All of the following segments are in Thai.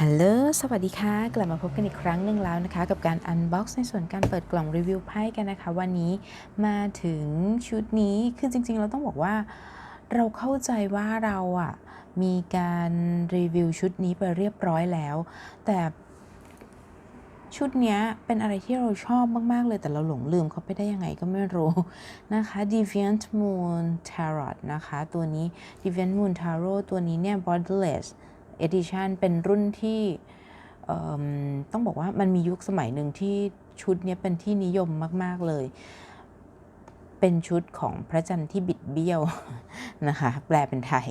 ฮัลโหล สวัสดีค่ะ กลับมาพบกันอีกครั้งหนึ่งแล้วนะคะ กับการอันบ็อกซ์ในส่วนการเปิดกล่องรีวิวไพ่กันนะคะ วันนี้มาถึงชุดนี้ คือจริงๆ เราต้องบอกว่า เราเข้าใจว่าเราอะมีการรีวิวชุดนี้ไปเรียบร้อยแล้ว แต่ชุดเนี้ยเป็นอะไรที่เราชอบมาก ๆ เลย แต่เราหลงลืมเขาไปได้ยังไงก็ไม่รู้นะคะ Deviant Moon Tarot นะคะ ตัวนี้ Deviant Moon Tarot ตัวนี้เนี่ย Borderless Edition เป็นรุ่นที่ต้องบอกว่ามันมียุคสมัยหนึ่งที่ชุดนี้เป็นที่นิยมมาก ๆ เลย เป็นชุดของพระจันทร์ที่บิดเบี้ยวนะคะแปลเป็นไทย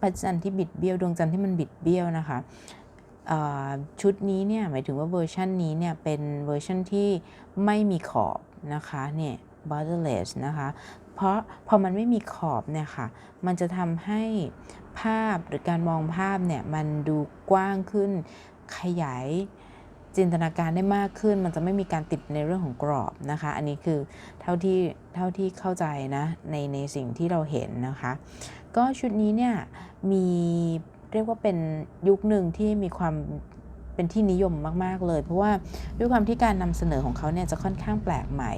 พระจันทร์ที่บิดเบี้ยวดวงจันทร์ที่มันบิดเบี้ยวนะคะชุดนี้เนี่ยหมายถึงว่าเวอร์ชันนี้เนี่ยเป็นเวอร์ชันที่ไม่มีขอบนะคะเนี่ย borderless นะคะ เพราะพอมันไม่มีขอบเนี่ยค่ะ มันจะทำให้ ภาพหรือการมองภาพเนี่ยมันดูกว้างขึ้น ขยายจินตนาการได้มากขึ้น มันจะไม่มีการติดในเรื่องของกรอบนะคะ อันนี้คือเท่าที่เท่าที่เข้าใจนะในในสิ่งที่เราเห็นนะคะ ก็ชุดนี้เนี่ยมีเรียกว่าเป็นยุคหนึ่งที่มีความเป็นที่นิยมมาก ๆ เลย เพราะว่าด้วยความที่การนำเสนอของเขาเนี่ยจะค่อนข้างแปลกใหม่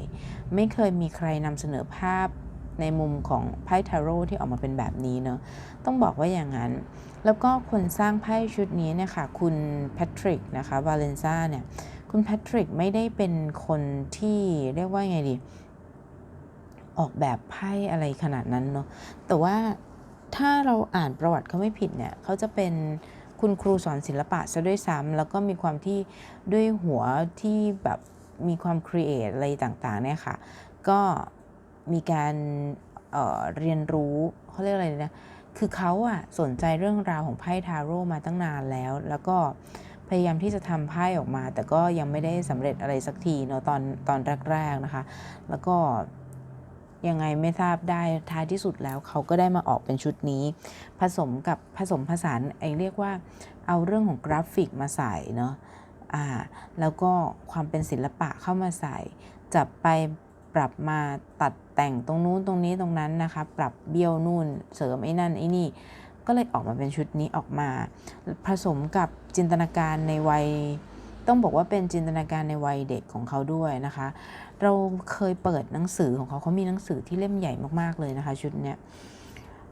ไม่เคยมีใครนำเสนอภาพ ในมุมของไพ่ทาโร่ที่ออกมาเป็นแบบนี้เนอะต้องบอกว่าอย่างนั้น แล้วก็คนสร้างไพ่ชุดนี้เนี่ยค่ะ คุณแพทริกนะคะวาเลนซ่าเนี่ย คุณแพทริกไม่ได้เป็นคนที่เรียกว่าไงดี ออกแบบไพ่อะไรขนาดนั้นเนาะแต่ว่าถ้าเราอ่านประวัติเขาไม่ผิดเนี่ยเขาจะเป็นคุณครูสอนศิลปะซะด้วยซ้ำแล้วก็มีความที่ด้วยหัวที่แบบมีความครีเอทอะไรต่างๆเนี่ยค่ะ ก็ มีการเเรียนรู้เขาเรียกอะไรนะคือเขาอะสนใจเรื่องราวของไพ่ทาโร่มาตั้งนานแล้ว แล้วก็พยายามที่จะทำไพ่ออกมา แต่ก็ยังไม่ได้สำเร็จอะไรสักทีเนาะตอนตอนแรกๆนะคะ แล้วก็ยังไงไม่ทราบได้ท้ายที่สุดแล้วเขาก็ได้มาออกเป็นชุดนี้ ผสมกับผสมผสานไองเรียกว่าเอาเรื่องของกราฟิกมาใส่เนาะอ่าแล้วก็ความเป็นศิลปะเข้ามาใส่ จับไปปรับมาตัด แต่งตรงนู้นตรงนี้ตรงนั้นนะคะปรับเบี้ยวนู่นเสริมไอ้นั่นไอ้นี่ ก็เลยออกมาเป็นชุดนี้ออกมา ผสมกับจินตนาการในวัย ต้องบอกว่าเป็นจินตนาการในวัยเด็กของเขาด้วยนะคะ เราเคยเปิดหนังสือของเขาเขามีหนังสือที่เล่มใหญ่มากๆเลยนะคะชุดเนี้ย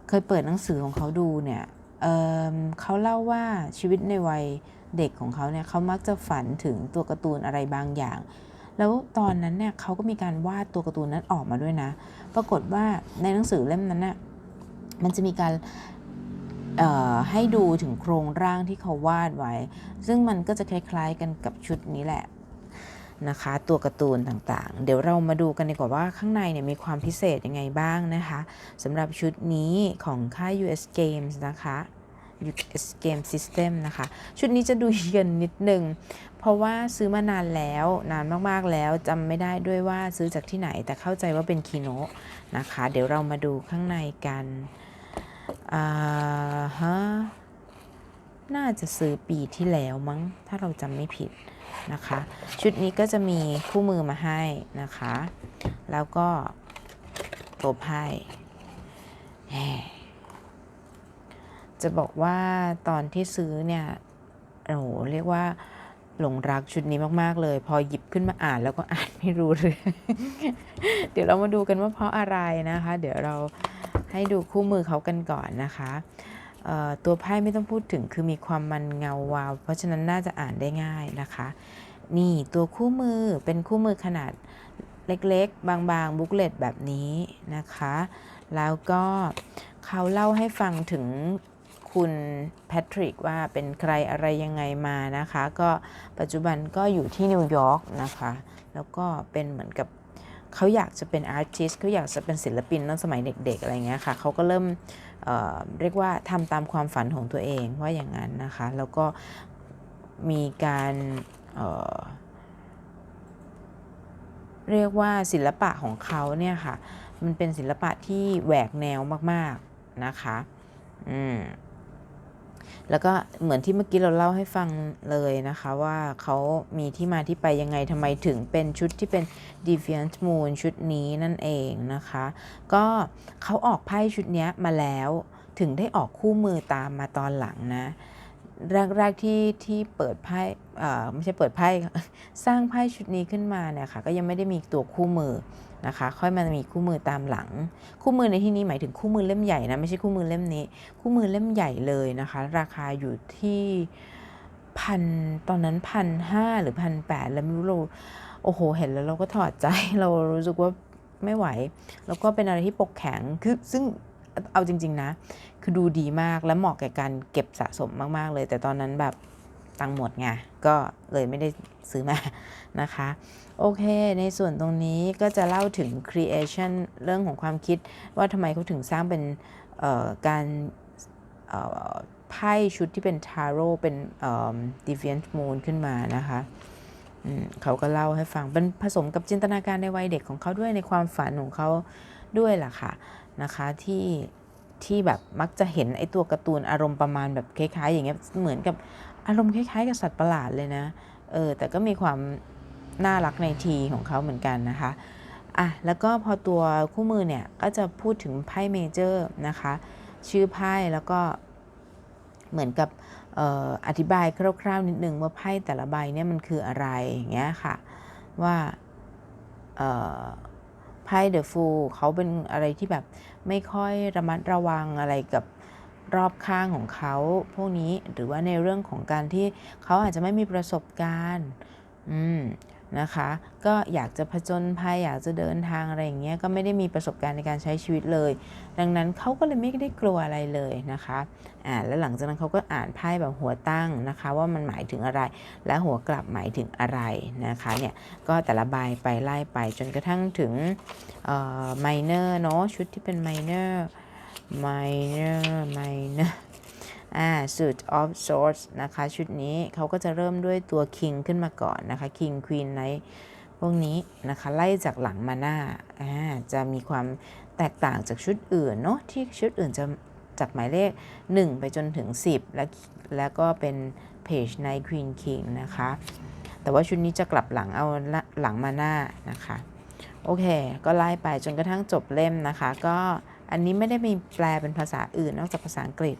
เคยเปิดหนังสือของเขาดูเนี่ยเเขาเล่าว่าชีวิตในวัยเด็กของเขาเนี่ยเขามักจะฝันถึงตัวการ์ตูนอะไรบางอย่าง แล้วตอนนั้นเนี่ยเขาก็มีการวาดตัวการ์ตูนนั้นออกมาด้วยนะ ปรากฏว่าในหนังสือเล่มนั้นน่ะมันจะมีการให้ดูถึงโครงร่างที่เขาวาดไว้ ซึ่งมันก็จะคล้ายๆกันกับชุดนี้แหละนะคะ ตัวการ์ตูนต่างๆ เดี๋ยวเรามาดูกันดีกว่าว่าข้างในเนี่ยมีความพิเศษยังไงบ้างนะคะสำหรับชุดนี้ของค่าย US Games นะคะ US Game System นะคะ ชุดนี้จะดูเย็นนิดนึง เพราะว่าซื้อมานานแล้วนานมากๆแล้วจำไม่ได้ด้วยว่าซื้อจากที่ไหน แต่เข้าใจว่าเป็นคีโนะนะคะ เดี๋ยวเรามาดูข้างในกันอ่าฮะน่าจะซื้อปีที่แล้วมั้ง ถ้าเราจำไม่ผิดนะคะ ชุดนี้ก็จะมีคู่มือมาให้นะคะ แล้วก็ตัวไพ่ จะบอกว่าตอนที่ซื้อเนี่ยโอ้โหเรียกว่าหลงรักชุดนี้มาก ๆ เลย พอหยิบขึ้นมาอ่านแล้วก็อ่านไม่รู้เลยเดี๋ยวเรามาดูกันว่าเพราะอะไรนะคะ เดี๋ยวเราให้ดูคู่มือเขากันก่อนนะคะตัวไพ่ไม่ต้องพูดถึงคือมีความมันเงาวาว เพราะฉะนั้นน่าจะอ่านได้ง่ายนะคะ นี่ตัวคู่มือเป็นคู่มือขนาดเล็กๆ บางๆ บุ๊กเลตแบบนี้นะคะ แล้วก็เขาเล่าให้ฟังถึง คุณแพทริกว่าเป็นใครอะไรยังไงมานะคะ ก็ปัจจุบันก็อยู่ที่นิวยอร์กนะคะ แล้วก็เป็นเหมือนกับเขาอยากจะเป็นอาร์ติสเขาอยากจะเป็นศิลปินตั้งสมัยเด็ก ๆ อะไรเงี้ยค่ะเขาก็เริ่มเเรียกว่าทำตามความฝันของตัวเองว่าอย่างนั้นนะคะ แล้วก็มีการเเรียกว่าศิลปะของเขาเนี่ยค่ะ มันเป็นศิลปะที่แหวกแนวมาก ๆ นะคะ อืม แล้วก็เหมือนที่เมื่อกี้เราเล่าให้ฟังเลยนะคะว่าเขามีที่มาที่ไปยังไงทำไมถึงเป็นชุดที่เป็น Defiant Moon ชุดนี้นั่นเองนะคะ ก็เขาออกไพ่ชุดนี้มาแล้วถึงได้ออกคู่มือตามมาตอนหลังนะ แรกๆที่ที่เปิดไพ่อ่าไม่ใช่เปิดไพ่สร้างไพ่ชุดนี้ขึ้นมาเนี่ยค่ะก็ยังไม่ได้มีตัวคู่มือนะคะ ค่อยมามีคู่มือตามหลัง คู่มือในที่นี้หมายถึงคู่มือเล่มใหญ่นะไม่ใช่คู่มือเล่มนี้ คู่มือเล่มใหญ่เลยนะคะ ราคาอยู่ที่พันตอนนั้นพันห้าหรือพันแปดแล้วไม่รู้เราโอ้โห เห็นแล้วเราก็ถอดใจเรารู้สึกว่าไม่ไหว แล้วก็เป็นอะไรที่ปกแข็งคือซึ่ง เอาจริง ๆ นะ คือดูดีมากและเหมาะแก่การเก็บสะสมมากๆเลย แต่ตอนนั้นแบบตังหมดไงก็เลยไม่ได้ซื้อมานะคะ โอเค ในส่วนตรงนี้ก็จะเล่าถึง creation เรื่องของความคิดว่าทำไมเขาถึงสร้างเป็นการไพ่ชุดที่เป็น tarot เป็น deviant moon ขึ้นมานะคะเขาก็เล่าให้ฟังเป็นผสมกับจินตนาการในวัยเด็กของเขาด้วยในความฝันของเขาด้วยล่ะค่ะ นะคะที่ที่แบบมักจะเห็นไอตัวการ์ตูนอารมณ์ประมาณแบบคล้ายๆ อย่างเงี้ยเหมือนกับอารมณ์คล้ายๆ กับสัตว์ประหลาดเลยนะเออแต่ก็มีความน่ารักในทีของเขาเหมือนกันนะคะอะแล้วก็พอตัวคู่มือเนี่ยก็จะพูดถึงไพ่เมเจอร์นะคะชื่อไพ่แล้วก็เหมือนกับอออธิบายคร่าวๆนิดนึงว่าไพ่แต่ละใบเนี่ยมันคืออะไรอย่างเงี้ยค่ะว่าเไพ่เดอะฟูลเขาเป็นอะไรที่แบบไม่ค่อยระมัดระวังอะไรกับรอบข้างของเขาพวกนี้หรือว่าในเรื่องของการที่เขาอาจจะไม่มีประสบการณ์ อืม นะคะ ก็อยากจะผจญภัยอยากจะเดินทางอะไรอย่างเงี้ยก็ไม่ได้มีประสบการณ์ในการใช้ชีวิตเลย ดังนั้นเขาก็เลยไม่ได้กลัวอะไรเลยนะคะอ่าแล้วหลังจากนั้นเขาก็อ่านไพ่แบบหัวตั้งนะคะ ว่ามันหมายถึงอะไร และหัวกลับหมายถึงอะไรนะคะเนี่ยก็แต่ละใบไปไล่ไปจนกระทั่งถึงเอ่อ minor เนาะชุดที่เป็น minor minor minor อ่า suit of swords นะคะ ชุดนี้เขาก็จะเริ่มด้วยตัว king ขึ้นมาก่อนนะคะ king queen knight พวกนี้นะคะ ไล่จากหลังมาหน้าอ่าจะมีความแตกต่างจากชุดอื่นเนาะที่ชุดอื่นจะจากหมายเลข 1 ไปจนถึง 10 และแล้วก็เป็น page knight queen king นะคะ แต่ว่าชุดนี้จะกลับหลังเอาหลังมาหน้านะคะ โอเค ก็ไล่ไปจนกระทั่งจบเล่มนะคะ ก็อันนี้ไม่ได้มีแปลเป็นภาษาอื่นนอกจากภาษาอังกฤษ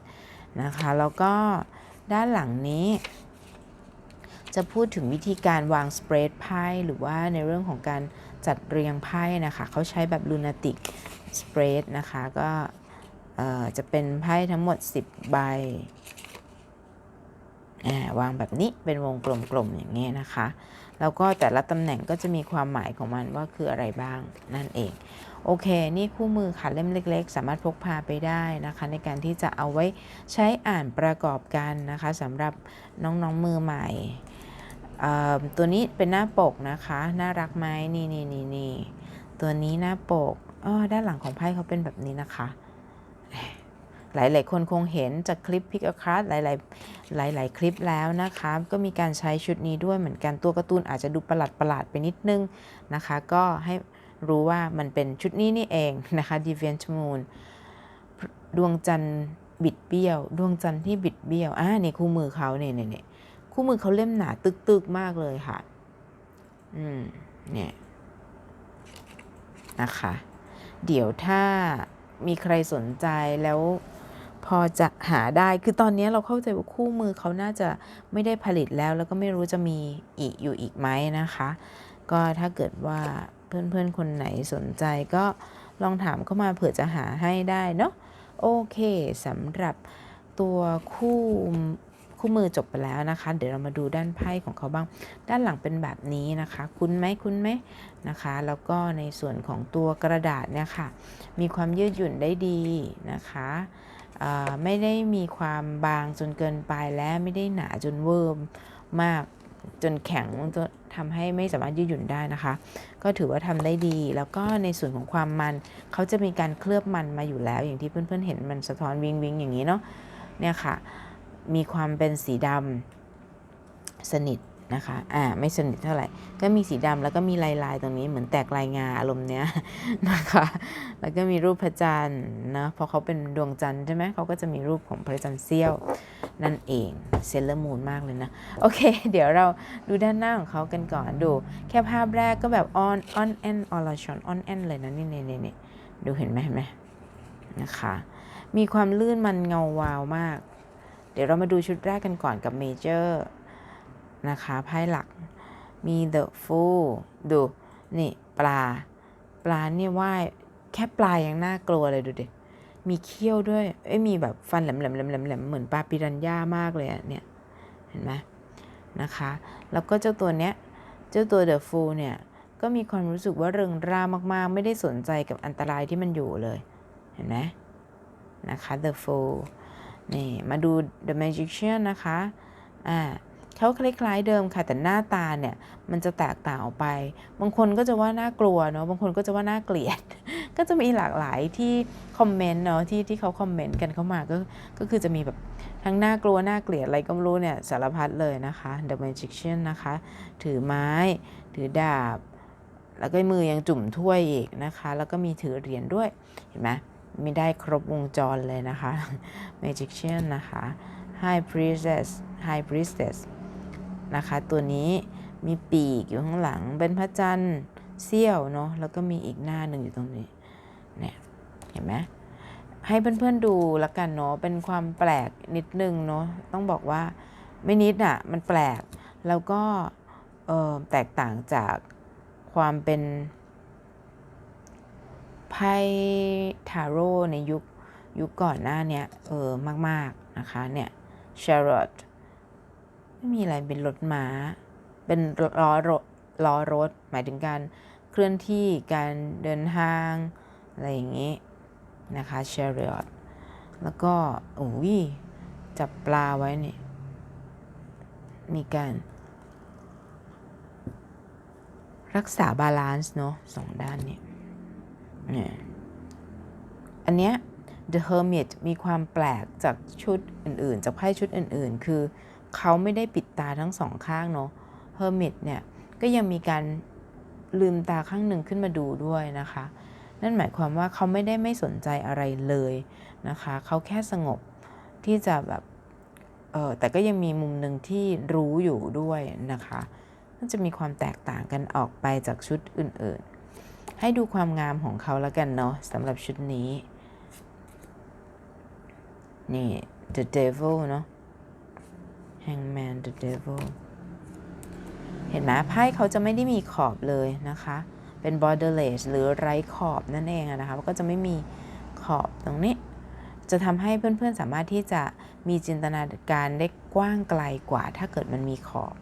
นะคะ แล้วก็ด้านหลังนี้ จะพูดถึงวิธีการวางสเปรดไพ่หรือว่าในเรื่องของการจัดเรียงไพ่นะคะ เขาใช้แบบลูนาติกสเปรดนะคะ ก็จะเป็นไพ่ทั้งหมด 10 ใบ วางแบบนี้เป็นวงกลมๆอย่างนี้ยนะคะ แล้วก็แต่ละตำแหน่งก็จะมีความหมายของมันว่าคืออะไรบ้างนั่นเอง โอเค นี่คู่มือค่ะเล่มเล็ก ๆ สามารถพกพาไปได้นะคะ ในการที่จะเอาไว้ใช้อ่านประกอบกันนะคะสำหรับน้องๆมือใหม่ตัวนี้เป็นหน้าปกนะคะ น่ารักไหมนี่นี่นี่นี่ตัวนี้หน้าปกอ้อด้านหลังของไพ่เขาเป็นแบบนี้นะคะ หลาย ๆ คนคงเห็นจากคลิปพิกอคาร์ดหลาย ๆ หลาย ๆ คลิปแล้วนะคะ ก็มีการใช้ชุดนี้ด้วยเหมือนกันตัวการ์ตูนอาจจะดูประหลาดประหลาดไปนิดนึงนะคะ ก็ให้รู้ว่ามันเป็นชุดนี้นี่เองนะคะ Deviant Moon ดวงจันทร์บิดเบี้ยว ดวงจันทร์ที่บิดเบี้ยวอ่านี่คู่มือเขาเนี่ยเนี่ยเนี่ยคู่มือเขาเล่มหนาตึกๆมากเลยค่ะ อืมเนี่ยนะคะ เดี๋ยวถ้ามีใครสนใจแล้ว พอจะหาได้คือตอนนี้เราเข้าใจว่าคู่มือเขาน่าจะไม่ได้ผลิตแล้ว แล้วก็ไม่รู้จะมีอีกอยู่อีกไหมนะคะ ก็ถ้าเกิดว่าเพื่อนๆ คนไหนสนใจก็ลองถามเข้ามาเผื่อจะหาให้ได้เนาะโอเคสำหรับตัวคู่คู่มือจบไปแล้วนะคะ เดี๋ยวเรามาดูด้านไพ่ของเขาบ้าง ด้านหลังเป็นแบบนี้นะคะ คุ้นไหมคุ้นไหมนะคะ แล้วก็ในส่วนของตัวกระดาษเนี่ยค่ะ มีความยืดหยุ่นได้ดีนะคะ ไม่ได้มีความบางจนเกินไปและไม่ได้หนาจนเวิร์มมากจนแข็งจนทำให้ไม่สามารถยืดหยุ่นได้นะคะ ก็ถือว่าทำได้ดี แล้วก็ในส่วนของความมันเขาจะมีการเคลือบมันมาอยู่แล้ว อย่างที่เพื่อนๆเห็นมันสะท้อนวิงวิงอย่างนี้เนาะเนี่ยค่ะ มีความเป็นสีดำสนิท นะคะ อ่า ไม่สนิทเท่าไหร่ ก็มีสีดำแล้วก็มีลายลายๆตรงนี้เหมือนแตกลายงาอารมณ์เนี้ยนะคะ แล้วก็มีรูปพระจันทร์นะเพราะเขาเป็นดวงจันทร์ใช่ไหมเขาก็จะมีรูปของพระจันทร์เสี้ยวนั่นเองเซเลอร์มูนมากเลยนะ โอเค เดี๋ยวเราดูด้านหน้าของเขากันก่อนดู แค่ภาพแรกก็แบบ on on and on ลชอน on and เลยนะนี่นี่นี่นี่ดูเห็นไหมเห็นไหมนะคะมีความลื่นมันเงาวาวมาก เดี๋ยวเรามาดูชุดแรกกันก่อนกับเมเจอร์ นะคะไพ่หลักมี the fool ดูนี่ปลา ปลาเนี่ยว่ายแค่ปลายังน่ากลัวเลยดูดิมีเขี้ยวด้วย เอ้ยมีแบบฟันแหลมแหลมแหลมแหลมเหมือนปลาปิรันย่ามากเลยอะเนี่ย เห็นไหมนะคะ แล้วก็เจ้าตัวเนี้ย เจ้าตัวเดอะฟูเนี่ย ก็มีความรู้สึกว่าเริงร่ามากๆ ไม่ได้สนใจกับอันตรายที่มันอยู่เลย เห็นไหมนะคะ The Fool นี่ มาดู The Magician นะคะ อ่า เขาคล้ายๆเดิมค่ะแต่หน้าตาเนี่ยมันจะแตกต่างออกไป บางคนก็จะว่าน่ากลัวเนาะบางคนก็จะว่าน่าเกลียด ก็จะมีหลากหลายที่คอมเมนต์เนาะที่ที่เขาคอมเมนต์กันเข้ามาก็ก็คือจะมีแบบทั้งน่ากลัวน่าเกลียดอะไรก็ไม่รู้เนี่ยสารพัดเลยนะคะ The Magician นะคะ ถือไม้ ถือดาบ แล้วก็มือยังจุ่มถ้วยอีกนะคะ แล้วก็มีถือเหรียญด้วยเห็นไหมไมีได้ครบวงจรเลยนะคะ Magician นะคะ High Priestess High Priestess นะคะ ตัวนี้มีปีกอยู่ข้างหลังเป็นพระจันทร์เสี้ยวเนาะแล้วก็มีอีกหน้าหนึ่งอยู่ตรงนี้เนี่ยเห็นไหมให้เพื่อนๆดูละกันเนาะเป็นความแปลกนิดนึงเนาะต้องบอกว่าไม่นิดอะ่ะมันแปลกแล้วก็แตกต่างจากความเป็นไพ่ทาโร่ในยุคยุคก่อนหน้าเนี้ยเออมาก ๆ นะคะเนี่ยชาร์ลอต ไม่มีอะไรเป็นรถม้า เป็นล้อรถล้อรถ หมายถึงการเคลื่อนที่การเดินทาง อะไรอย่างนี้ นะคะเชาร์ลอตแล้วก็โอ้ยจับปลาไว้เนี่ยมีการรักษาบาลานซ์เนาะสองด้านเนี่ยเนี่ยอันเนี้ย The Hermit มีความแปลกจากชุดอื่นๆ จากไพ่ชุดอื่นๆ คือ เขาไม่ได้ปิดตาทั้งสองข้างเนาะ Hermit เนี่ยก็ยังมีการลืมตาข้างหนึ่งขึ้นมาดูด้วยนะคะ นั่นหมายความว่าเขาไม่ได้ไม่สนใจอะไรเลยนะคะ เขาแค่สงบที่จะแบบเออแต่ก็ยังมีมุมหนึ่งที่รู้อยู่ด้วยนะคะมันจะมีความแตกต่างกันออกไปจากชุดอื่นๆ ให้ดูความงามของเขาแล้วกันเนาะสำหรับชุดนี้ นี่ The Devil เนาะ Hangman The Devil เห็นไหมไพ่เขาจะไม่ได้มีขอบเลยนะคะ เป็น borderless หรือไร้ขอบนั่นเองนะคะก็จะไม่มีขอบตรงนี้ จะทำให้เพื่อนๆสามารถที่จะมีจินตนาการได้กว้างไกลกว่า ถ้าเกิดมันมีขอบ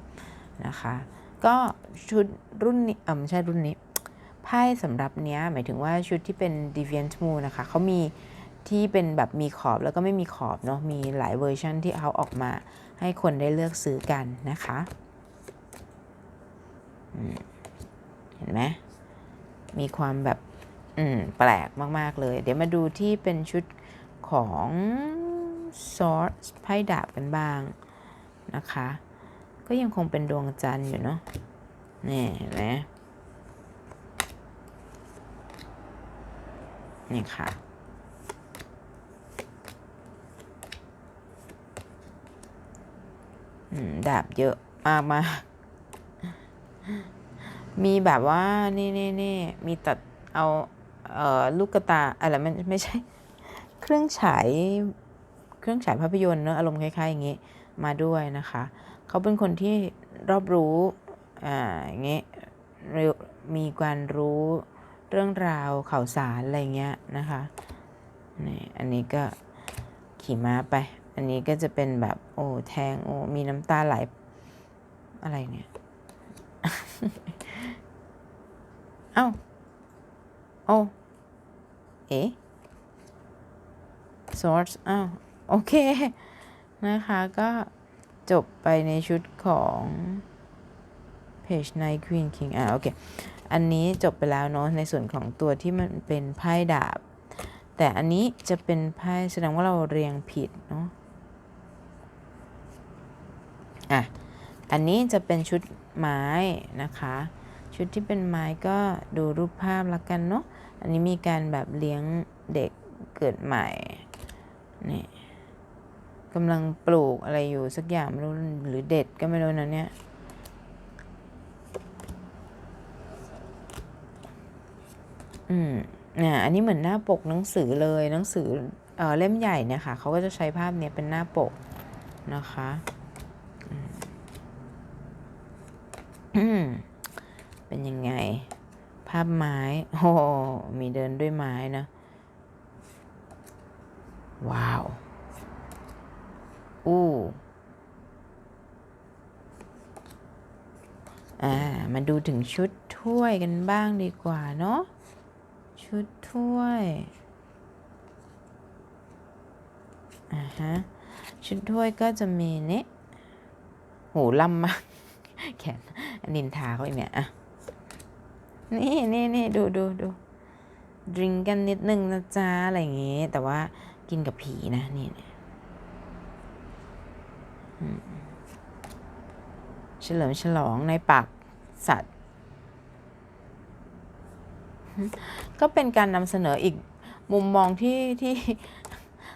นะคะ ก็ชุดรุ่นนี้เออไม่ใช่รุ่นนี้ไพ่สำหรับเนี้ยหมายถึงว่าชุดที่เป็น Deviant Moon นะคะเขามีที่เป็นแบบมีขอบแล้วก็ไม่มีขอบเนาะมีหลายเวอร์ชันที่เขาออกมา ให้คนได้เลือกซื้อกันนะคะเห็นไหมมีความแบบแปลกมาก ๆ เลย เดี๋ยวมาดูที่เป็นชุดของซอสไพ่ดาบกันบ้างนะคะ ก็ยังคงเป็นดวงจันทร์อยู่เนาะนี่เห็นไหมนี่ค่ะ ดาบเยอะมากมามีแบบว่านี่นี่นี่มีตัดเอาเอ่อลูกกระตาอะไรมันไม่ใช่ เครื่องฉายเครื่องฉายภาพยนตร์เนอะอารมณ์คล้ายๆ อย่างนี้มาด้วยนะคะ เขาเป็นคนที่รอบรู้อ่าอย่างเงี้ยมีการรู้เรื่องราวข่าวสารอะไรเงี้ยนะคะนี่อันนี้ก็ขี่ม้าไป อันนี้ก็จะเป็นแบบโอ้แทงโอ้มีน้ำตาไหลอะไรเนี่ยเอ้าโอ้เอ๊ะ source อ้าวโอเค นะคะก็จบไปในชุดของ page night queen king อ่าโอเค อันนี้จบไปแล้วเนาะในส่วนของตัวที่มันเป็นไพ่ดาบ แต่อันนี้จะเป็นไพ่แสดงว่าเราเรียงผิดเนาะ อะ อันนี้จะเป็นชุดไม้นะคะ ชุดที่เป็นไม้ก็ดูรูปภาพละกันเนาะ อันนี้มีการแบบเลี้ยงเด็กเกิดใหม่ นี่กำลังปลูกอะไรอยู่สักอย่างไม่รู้หรือเด็ดก็ไม่รู้นะเนี่ยอืมนี่อันนี้เหมือนหน้าปกหนังสือเลยหนังสือเออเล่มใหญ่เนี่ยค่ะเขาก็จะใช้ภาพเนี้ยเป็นหน้าปกนะคะ เป็นยังไง ภาพไม้ โอ้มีเดินด้วยไม้นะ ว้าว อู้ อ่า มาดูถึงชุดถ้วยกันบ้างดีกว่าเนาะ ชุดถ้วย อ่าฮะ ชุดถ้วยก็จะมีเนี้ หูล่ำมากแขนนินทาเขาอีกเนี่ยอะนี่นี่นี่ดูดูดูดริงกันนิดนึงนะจ๊ะอะไรอย่างงี้ แต่ว่ากินกับผีนะนี่เฉลิมฉลองในปากสัตว์ ก็เป็นการนำเสนออีกมุมมองที่ที่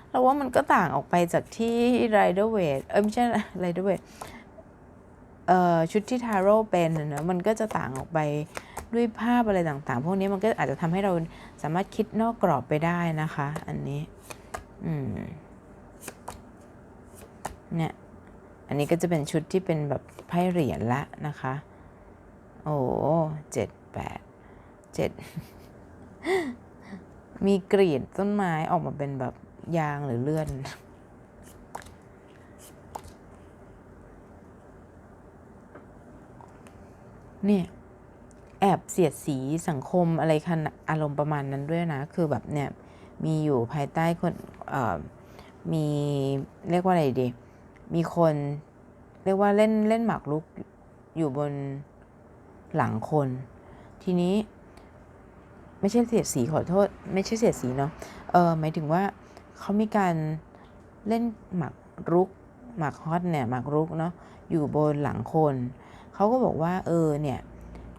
เราว่ามันก็ต่างออกไปจากที่ไรเดอร์เวทเออไม่ใช่ไรเดอร์เวท ชุดที่ทาโร่เป็นน่ะเนอะมันก็จะต่างออกไปด้วยภาพอะไรต่างๆ พวกนี้มันก็อาจจะทำให้เราสามารถคิดนอกกรอบไปได้นะคะ อันนี้อืมเนี่ยอันนี้ก็จะเป็นชุดที่เป็นแบบไพ่เหรียญละนะคะ โอ้เจ็ดแปดเจ็ดมีกรีดต้นไม้ออกมาเป็นแบบยางหรือเลื่อน เนี่ยแอบเสียดสีสังคมอะไรคันอารมณ์ประมาณนั้นด้วยนะ คือแบบเนี่ยมีอยู่ภายใต้คนมีเรียกว่าอะไรดี มีคนเรียกว่าเล่นเล่นหมากรุกอยู่บนหลังคน ทีนี้ไม่ใช่เสียดสีขอโทษ ไม่ใช่เสียดสีเนาะเออหมายถึงว่าเขามีการเล่นหมากรุกหมากฮอตเนี่ยหมากรุกเนาะอยู่บนหลังคน เขาก็บอกว่า เออเนี่ย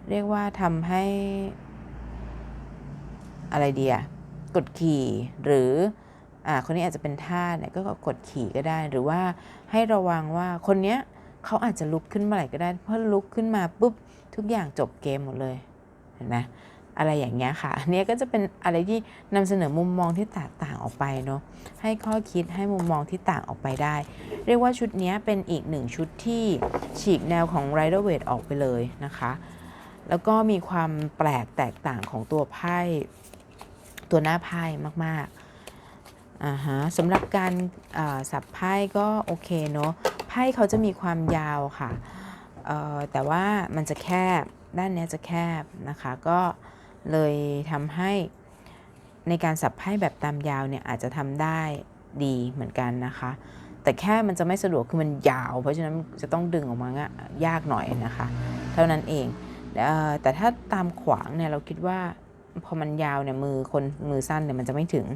เรียกว่าทำให้ อะไรเดียกดขี่หรืออ่าคนนี้อาจจะเป็นท่าเนี่ยก็กดขี่ก็ได้ หรือว่าให้ระวังว่าคนเนี้ยเขาอาจจะลุกขึ้นเมื่อไหร่ก็ได้เพราะลุกขึ้นมาปุ๊บทุกอย่างจบเกมหมดเลยเห็นไหม อะไรอย่างเงี้ยค่ะอันเนี้ยก็จะเป็นอะไรที่นำเสนอมุมมองที่แตกต่างออกไปเนาะให้ข้อคิดให้มุมมองที่ต่างออกไปได้ เรียกว่าชุดเนี้ยเป็นอีกหนึ่งชุดที่ฉีกแนวของ Rider Waite ออกไปเลยนะคะ แล้วก็มีความแปลกแตกต่างของตัวไพ่ตัวหน้าไพ่มากๆอ่าฮะสำหรับการสับไพ่ก็โอเคเนาะไพ่เขาจะมีความยาวค่ะแต่ว่ามันจะแคบด้านเนี้ยจะแคบนะคะก็ เลยทำให้ในการสับไพ่แบบตามยาวเนี่ยอาจจะทำได้ดีเหมือนกันนะคะ แต่แค่มันจะไม่สะดวกคือมันยาว เพราะฉะนั้นจะต้องดึงออกมายากหน่อยนะคะ เท่านั้นเองแต่ถ้าตามขวางเนี่ยเราคิดว่าพอมันยาวเนี่ยมือคนมือสั้นเนี่ยมันจะไม่ถึง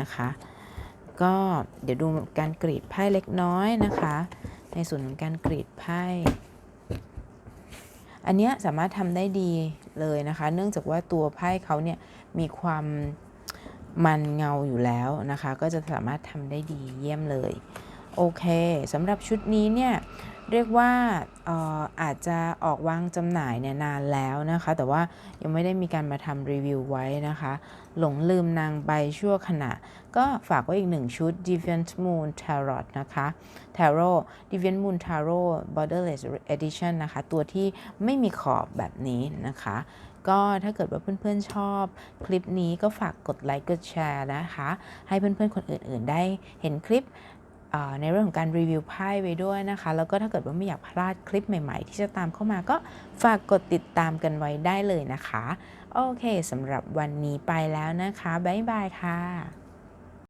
นะคะ ก็เดี๋ยวดูการกรีดไพ่เล็กน้อยนะคะ ในส่วนของการกรีดไพ่ อันเนี้ยสามารถทำได้ดีเลยนะคะ เนื่องจากว่าตัวไพ่เขาเนี่ยมีความมันเงาอยู่แล้วนะคะ ก็จะสามารถทำได้ดีเยี่ยมเลย โอเคสำหรับชุดนี้เนี่ย เรียกว่าออาจจะออกวางจำหน่ายเนี่ยนานแล้วนะคะ แต่ว่ายังไม่ได้มีการมาทำรีวิวไว้นะคะ หลงลืมนางใบชั่วขณะ ก็ฝากไว้อีกหนึ่งชุด Deviant Moon Tarot นะคะ Tarot Deviant Moon Tarot Borderless Edition นะคะ ตัวที่ไม่มีขอบแบบนี้นะคะ ก็ถ้าเกิดว่าเพื่อนๆชอบคลิปนี้ก็ฝากกดไลค์กดแชร์นะคะ ให้เพื่อนๆคนอื่นๆได้เห็นคลิป ในเรื่องของการรีวิวไพ่ไว้ด้วยนะคะ แล้วก็ถ้าเกิดว่าไม่อยากพลาดคลิปใหม่ๆ ที่จะตามเข้ามาก็ฝากกดติดตามกันไว้ได้เลยนะคะ โอเคสำหรับวันนี้ไปแล้วนะคะ บ๊ายบายค่ะ